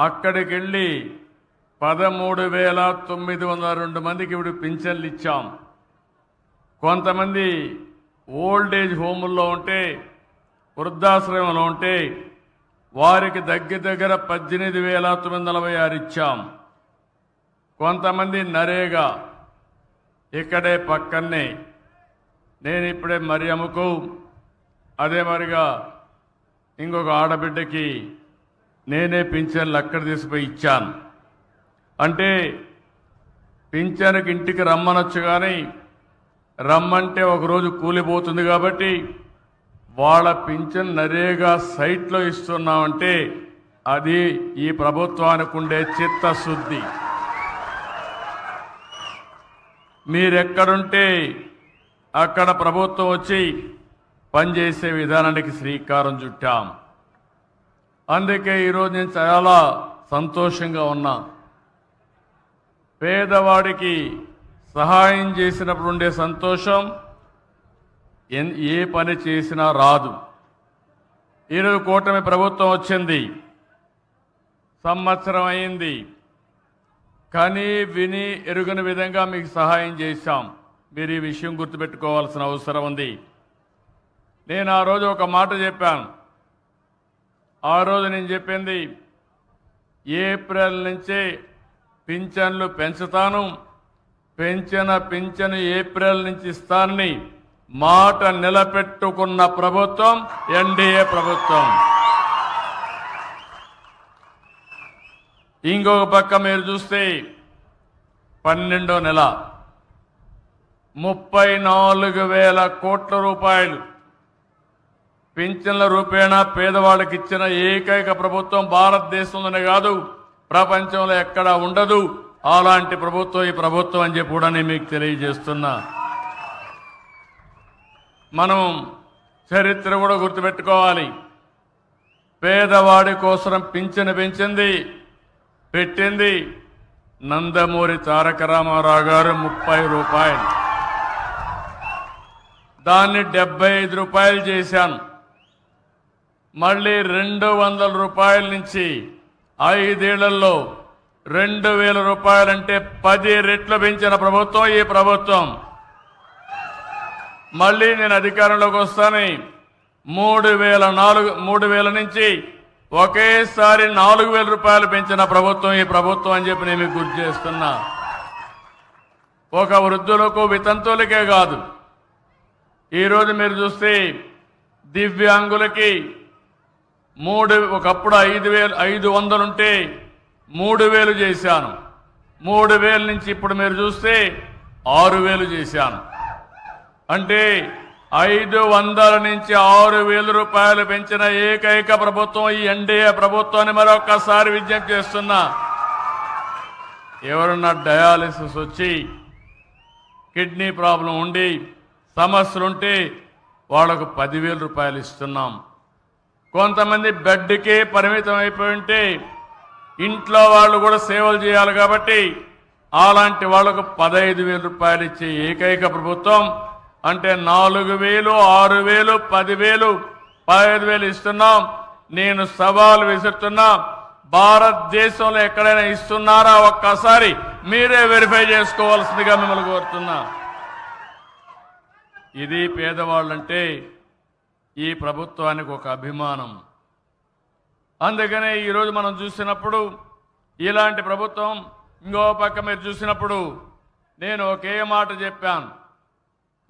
అక్కడికి వెళ్ళి పదమూడు వేల తొమ్మిది వందల రెండు మందికి ఇప్పుడు పింఛన్లు ఇచ్చాం కొంతమంది ఓల్డ్ ఏజ్ హోముల్లో ఉంటే వృద్ధాశ్రమంలో ఉంటే వారికి దగ్గర దగ్గర పద్దెనిమిది వేల తొమ్మిది నలభై ఆరు ఇచ్చాం. కొంతమంది నరేగా ఇక్కడే పక్కనే నేను ఇప్పుడే మరియమ్మకు అదే మరిగా ఇంకొక ఆడబిడ్డకి నేనే పింఛన్లు అక్కడ తీసుకుపోయి ఇచ్చాను. అంటే పింఛన్కి ఇంటికి రమ్మనొచ్చు కానీ రమ్మంటే ఒకరోజు కూలిపోతుంది కాబట్టి వాళ్ళ పింఛన్ నరేగా సైట్లో ఇస్తున్నామంటే అది ఈ ప్రభుత్వానికి ఉండే చిత్తశుద్ధి. మీరెక్కడుంటే అక్కడ ప్రభుత్వం వచ్చి పనిచేసే విధానానికి శ్రీకారం చుట్టాం. అందుకే ఈరోజు నేను చాలా సంతోషంగా ఉన్నా. పేదవాడికి సహాయం చేసినప్పుడు ఉండే సంతోషం ఎన్- ఏ పని చేసినా రాదు. ఈరోజు కూటమి ప్రభుత్వం వచ్చింది. సంవత్సరం అయింది. కానీ విని ఎరుగని విధంగా మీకు సహాయం చేశాం. మీరు ఈ విషయం గుర్తుపెట్టుకోవాల్సిన అవసరం ఉంది. నేను ఆ రోజు ఒక మాట చెప్పాను. ఆ రోజు నేను చెప్పింది ఏప్రిల్ నుంచే పింఛన్లు పెంచుతాను. పెంచిన పింఛను ఏప్రిల్ నుంచి ఇస్తానని మాట నిలబెట్టుకున్న ప్రభుత్వం ఎన్డీఏ ప్రభుత్వం. ఇంకొక పక్క మీరు చూస్తే పన్నెండో నెల. ముప్పై నాలుగు వేల కోట్ల రూపాయలు పింఛన్ల రూపేణ పేదవాళ్ళకి ఇచ్చిన ఏకైక ప్రభుత్వం భారతదేశంలోనే కాదు ప్రపంచంలో ఎక్కడా ఉండదు. అలాంటి ప్రభుత్వం ఈ ప్రభుత్వం అని చెప్పి కూడా నేను మీకు తెలియజేస్తున్నా. మనం చరిత్ర కూడా గుర్తుపెట్టుకోవాలి. పేదవాడి కోసం పింఛను పెంచింది పెట్టింది నందమూరి తారక రామారావు గారు ముప్పై రూపాయలు. దాన్ని డెబ్బై ఐదు రూపాయలు చేశాను. మళ్ళీ రెండు వందల రూపాయల నుంచి ఐదేళ్ళలో రెండు వేల రూపాయలంటే పది రెట్లు పెంచిన ప్రభుత్వం ఈ ప్రభుత్వం. మళ్ళీ నేను అధికారంలోకి వస్తాను మూడు వేల నాలుగు మూడు వేల నుంచి ఒకేసారి నాలుగు వేల రూపాయలు పెంచిన ప్రభుత్వం ఈ ప్రభుత్వం అని చెప్పి నేను మీకు గుర్తు చేస్తున్నా. ఒక వృద్ధులకు వితంతువులకే కాదు. ఈరోజు మీరు చూస్తే దివ్యాంగులకి మూడు ఒకప్పుడు ఐదు వేలు ఐదు వందలుంటే మూడు వేలు చేశాను. మూడు వేల నుంచి ఇప్పుడు మీరు చూస్తే ఆరు వేలు చేశాను. అంటే ఐదు వందల నుంచి ఆరు వేల రూపాయలు పెంచిన ఏకైక ప్రభుత్వం ఈ ఎన్డీఏ ప్రభుత్వాన్ని మరొకసారి విజ్ఞప్తి చేస్తున్నా. ఎవరన్నా డయాలిసిస్ వచ్చి కిడ్నీ ప్రాబ్లం ఉండి సమస్యలుంటే వాళ్ళకు పదివేల రూపాయలు ఇస్తున్నాం. కొంతమంది బెడ్కే పరిమితం అయిపోయి ఉంటే ఇంట్లో వాళ్ళు కూడా సేవలు చేయాలి కాబట్టి అలాంటి వాళ్ళకు పదహైదు వేల రూపాయలు ఇచ్చే ఏకైక ప్రభుత్వం అంటే నాలుగు వేలు ఆరు వేలు పదివేలు పదహైదు వేలు ఇస్తున్నాం. నేను సవాలు విసురుతున్నా. భారతదేశంలో ఎక్కడైనా ఇస్తున్నారా ఒక్కసారి మీరే వెరిఫై చేసుకోవాల్సిందిగా మిమ్మల్ని కోరుతున్నా. ఇది పేదవాళ్ళంటే ఈ ప్రభుత్వానికి ఒక అభిమానం. అందుకనే ఈరోజు మనం చూసినప్పుడు ఇలాంటి ప్రభుత్వం ఇంకో పక్క మీరు చూసినప్పుడు నేను ఒకే మాట చెప్పాను.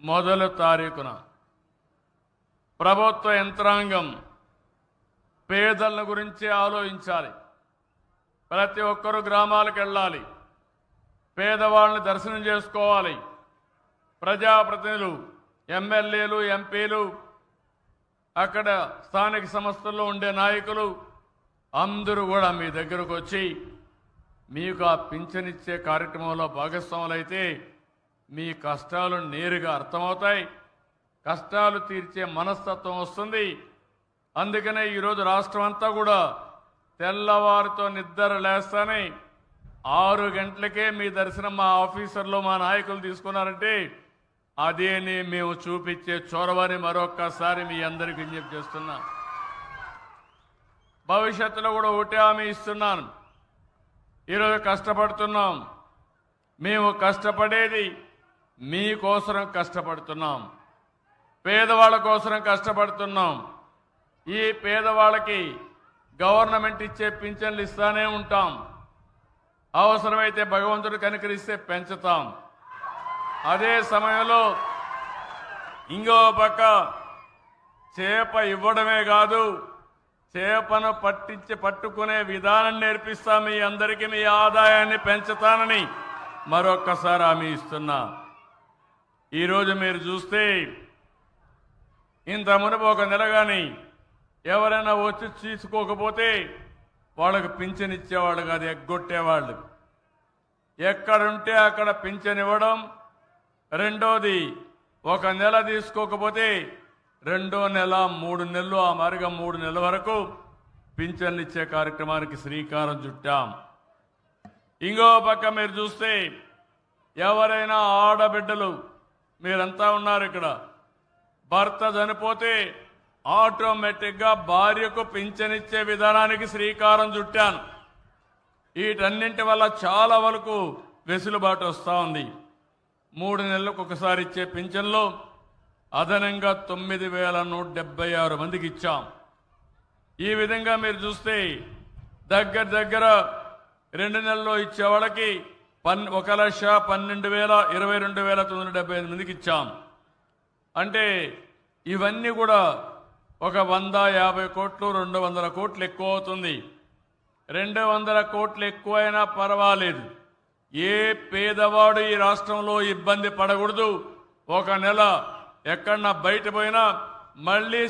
మొదలు తారీఖున ప్రభుత్వ యంత్రాంగం పేదల గురించి ఆలోచించాలి. ప్రతి ఒక్కరూ గ్రామాలకు వెళ్ళాలి. పేదవాళ్ళని దర్శనం చేసుకోవాలి. ప్రజాప్రతినిధులు ఎమ్మెల్యేలు ఎంపీలు అక్కడ స్థానిక సంస్థల్లో ఉండే నాయకులు అందరూ కూడా మీ దగ్గరకు వచ్చి మీకు ఆ పింఛనిచ్చే కార్యక్రమంలో భాగస్వాములైతే మీ కష్టాలు నేరుగా అర్థమవుతాయి. కష్టాలు తీర్చే మనస్తత్వం వస్తుంది. అందుకనే ఈరోజు రాష్ట్రం అంతా కూడా తెల్లవారితో నిద్ర లేస్తానే ఆరు గంటలకే మీ దర్శనం మా ఆఫీసర్లు మా నాయకులు తీసుకున్నారంటే అదేని మేము చూపించే చొరవని మరొక్కసారి మీ అందరికి విజ్ఞప్తి చేస్తున్నాం. భవిష్యత్తులో కూడా ఒకటే హామీ ఇస్తున్నాను. ఈరోజు కష్టపడుతున్నాం. మేము కష్టపడేది మీకోసరం కష్టపడుతున్నాం. పేదవాళ్ళ కోసరం కష్టపడుతున్నాం. ఈ పేదవాళ్ళకి గవర్నమెంట్ ఇచ్చే పింఛన్లు ఇస్తానే ఉంటాం. అవసరమైతే భగవంతుడు కనికరిస్తే పెంచుతాం. అదే సమయంలో ఇంకో పక్క చేప ఇవ్వడమే కాదు చేపను పట్టించి పట్టుకునే విధానం నేర్పిస్తా మీ అందరికీ మీ ఆదాయాన్ని పెంచుతానని మరొక్కసారి హామీ ఇస్తున్నా. ఈరోజు మీరు చూస్తే ఇంత మునుపు ఒక నెల కానీ ఎవరైనా వచ్చి తీసుకోకపోతే వాళ్ళకు పింఛన్ ఇచ్చేవాళ్ళు కాదు ఎగ్గొట్టేవాళ్ళు. ఎక్కడుంటే అక్కడ పింఛన్ ఇవ్వడం రెండోది ఒక నెల తీసుకోకపోతే రెండో నెల మూడు నెలలు ఆ మరిగా మూడు నెలల వరకు పింఛన్లు ఇచ్చే కార్యక్రమానికి శ్రీకారం చుట్టాం. ఇంకో పక్క మీరు చూస్తే ఎవరైనా ఆడబిడ్డలు మీరంతా ఉన్నారు ఇక్కడ. భర్త చనిపోతే ఆటోమేటిక్గా భార్యకు పింఛనిచ్చే విధానానికి శ్రీకారం చుట్టాను. వీటన్నింటి వల్ల చాలా వరకు వెసులుబాటు వస్తూ ఉంది. మూడు నెలలకు ఒకసారి ఇచ్చే పింఛన్లో అదనంగా తొమ్మిది వేల నూట డెబ్బై ఆరు మందికి ఇచ్చాం. ఈ విధంగా మీరు చూస్తే దగ్గర దగ్గర రెండు నెలల్లో ఇచ్చే వాళ్ళకి పన్ ఒక లక్ష పన్నెండు వేల ఇరవై రెండు వేల తొమ్మిది వందల డెబ్బై ఐదు మందికి ఇచ్చాం. అంటే ఇవన్నీ కూడా ఒక వంద యాభై కోట్లు రెండు వందల కోట్లు ఎక్కువ అవుతుంది. రెండు వందల కోట్లు ఎక్కువైనా పర్వాలేదు. ఏ పేదవాడు ఈ రాష్ట్రంలో ఇబ్బంది పడకూడదు. ఒక నెల ఎక్కడన్నా బయట పోయినా మళ్ళీ